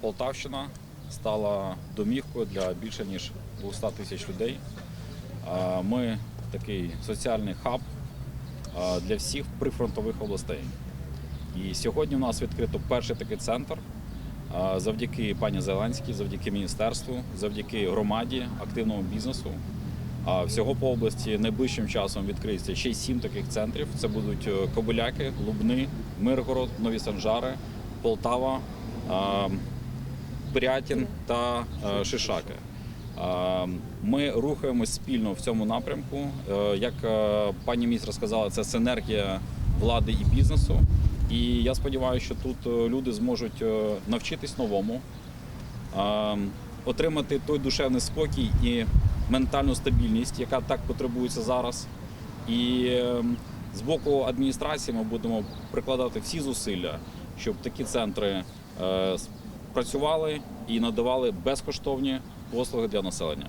Полтавщина стала домівкою для більше ніж 200 тисяч людей. Ми такий соціальний хаб для всіх прифронтових областей. І сьогодні у нас відкрито перший такий центр. Завдяки пані Зеленській, завдяки міністерству, завдяки громаді, активному бізнесу. А всього по області найближчим часом відкриється ще сім таких центрів. Це будуть е, Кобиляки, Лубни, Миргород, Нові Санжари, Полтава, Пирятін та е, Шишаки. Е, Ми рухаємось спільно в цьому напрямку. Е, Як пані міністр сказала, це синергія влади і бізнесу. І я сподіваюся, що тут люди зможуть навчитись новому, отримати той душевний спокій і ментальну стабільність, яка так потребується зараз. І е, з боку адміністрації ми будемо прикладати всі зусилля, щоб такі центри працювали і надавали безкоштовні послуги для населення.